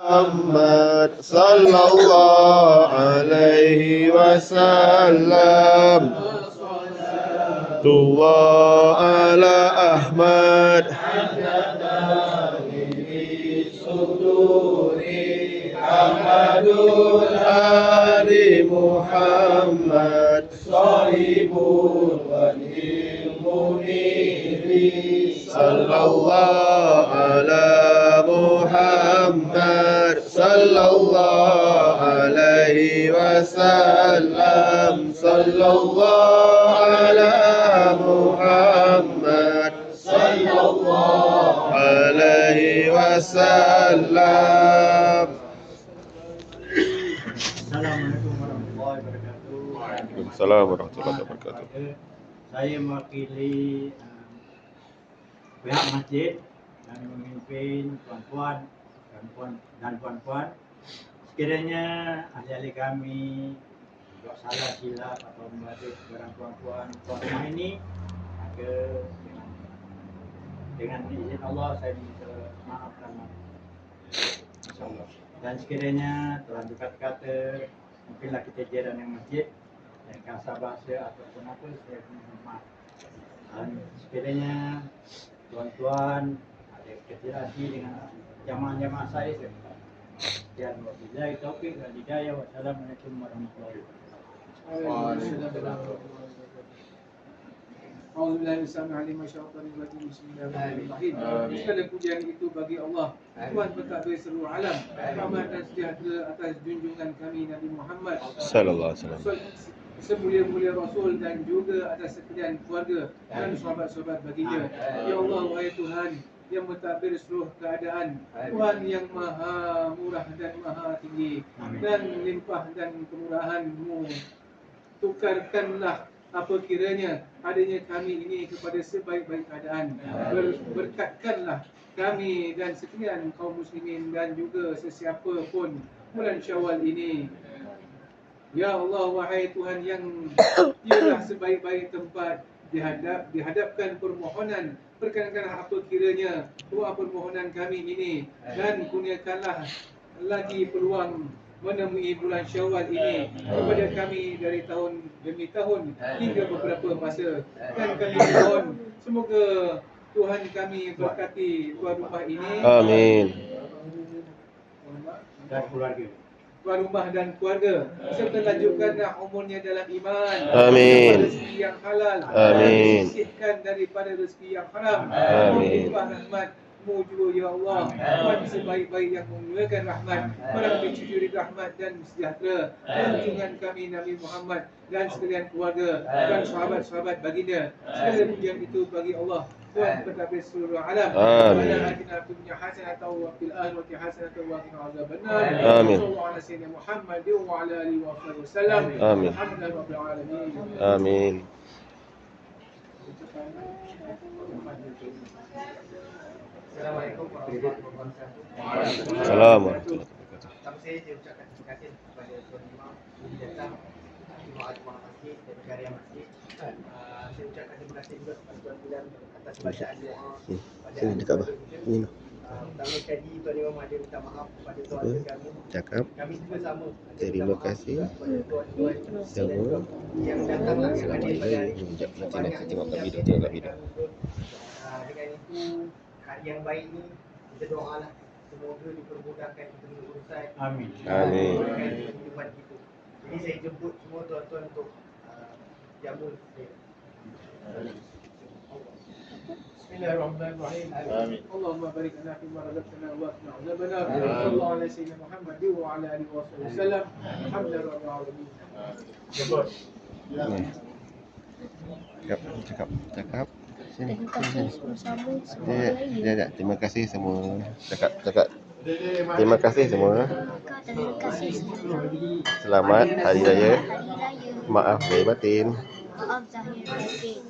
محمد صلى الله عليه وسلم الله على أحمد أحمد آل محمد صاحب الغني المنير صلى الله على Muhammad, sallallahu alaihi wasallam, sallallahu صلى الله على محمد صلى الله عليه وسلم Assalamualaikum warahmatullahi wabarakatuh. Saya mewakili uh, pihak masjid dan memimpin tuan-tuan dan puan dan puan-puan. Sekiranya ahli-ahli kami buat salah silap atau membaca barang tuan-tuan tuan rumah ini maka dengan, dengan izin Allah saya minta maaf dan maaf. InsyaAllah. Dan sekiranya telah berkata-kata mungkinlah kita jiran yang masjid dan kasar bahasa ataupun apa saya mohon maaf. Dan sekiranya tuan-tuan kecilasi dengan jamaah-jamaah saya. Dan wabillahi taufiq wal hidayah. Wassalamualaikum warahmatullahi wabarakatuh. Alhamdulillah Bismillah Alim Masyarakat Rajim. Bismillahirrahmanirrahim. Segala pujian itu bagi Allah. Tuhan pentadbir seluruh alam. Rahmat dan sejahtera atas junjungan kami Nabi Muhammad Sallallahu alaihi wasallam. Semulia-mulia Rasul dan juga atas sekalian keluarga dan sahabat-sahabat baginda. Ya Allah wahai Tuhan yang mentadbir seluruh keadaan. Tuhan yang maha murah dan maha tinggi dan limpah dan kemurahan-Mu. Tukarkanlah apa kiranya adanya kami ini kepada sebaik-baik keadaan. Ber, berkatkanlah kami dan sekalian kaum muslimin dan juga sesiapa pun bulan syawal ini. Ya Allah wahai Tuhan yang ialah sebaik-baik tempat dihadap dihadapkan permohonan perkenankanlah apa kiranya doa permohonan kami ini dan kurniakanlah lagi peluang menemui bulan Syawal ini kepada kami dari tahun demi tahun hingga beberapa masa dan kami mohon semoga Tuhan kami berkati tuan rumah ini Amin. Dan keluarga. Tuan rumah dan keluarga. Serta lanjutkanlah umurnya dalam iman. Amin. rezeki yang halal. Amin. disisihkan daripada rezeki yang haram. Amin. limpah rahmat. Mu juga ya Allah. Tuhan sebaik-baik yang memuliakan rahmat. Malam mencuri rahmat dan sejahtera. Junjungan kami Nabi Muhammad dan sekalian keluarga. Dan sahabat-sahabat baginda. Segala pujian itu bagi Allah Tuhan pentadbir seluruh alam Amin. Rabbana atina fid dunya hasanatan wa fil akhirati hasanatan wa qina adzabannar Amin. Sallallahu ala sayyidina Muhammad wa ala alihi wa sahbihi wasallam Amin. Alhamdulillah rabbil alamin Amin. Assalamualaikum warahmatullahi wabarakatuh. Assalamualaikum warahmatullahi terima kasih Tuan Imam yang. Uh, saya ucapkan terima kasih juga kepada Tuan atas bacaan doa sini dekat bah. Ramadan Ni ini. noh. Uh, Pertama sekali Tuan Imam ada minta maaf kepada keluarga Apa? kami. Cakap. Kami juga sama. Terima kasih. yang pada hari Assalamualaikum. ini. Sekejap, nanti nak tengok kat yang video, tengok kat video. Dengan itu hari yang baik ni kita doalah semoga dipermudahkan kita urusan Amin. Amin. Kehidupan kita. Jadi saya jemput semua tuan-tuan untuk uh, jamu saya. Bismillahirrahmanirrahim. Amin. اللهم بارك لنا فيما رزقتنا واقنا عذابنا آمين. صلى الله على سيدنا محمد وعلى اله وصحبه وسلم الحمد لله رب العالمين Ni. Cakap, cakap, cakap. Sini. Terima kasih bersama semua Ya, raya. ya, ya. Terima kasih semua. Cakap, cakap. Terima kasih semua. Terima kasih. Selamat Hari Raya. Maaf lahir batin. Maaf zahir dan batin.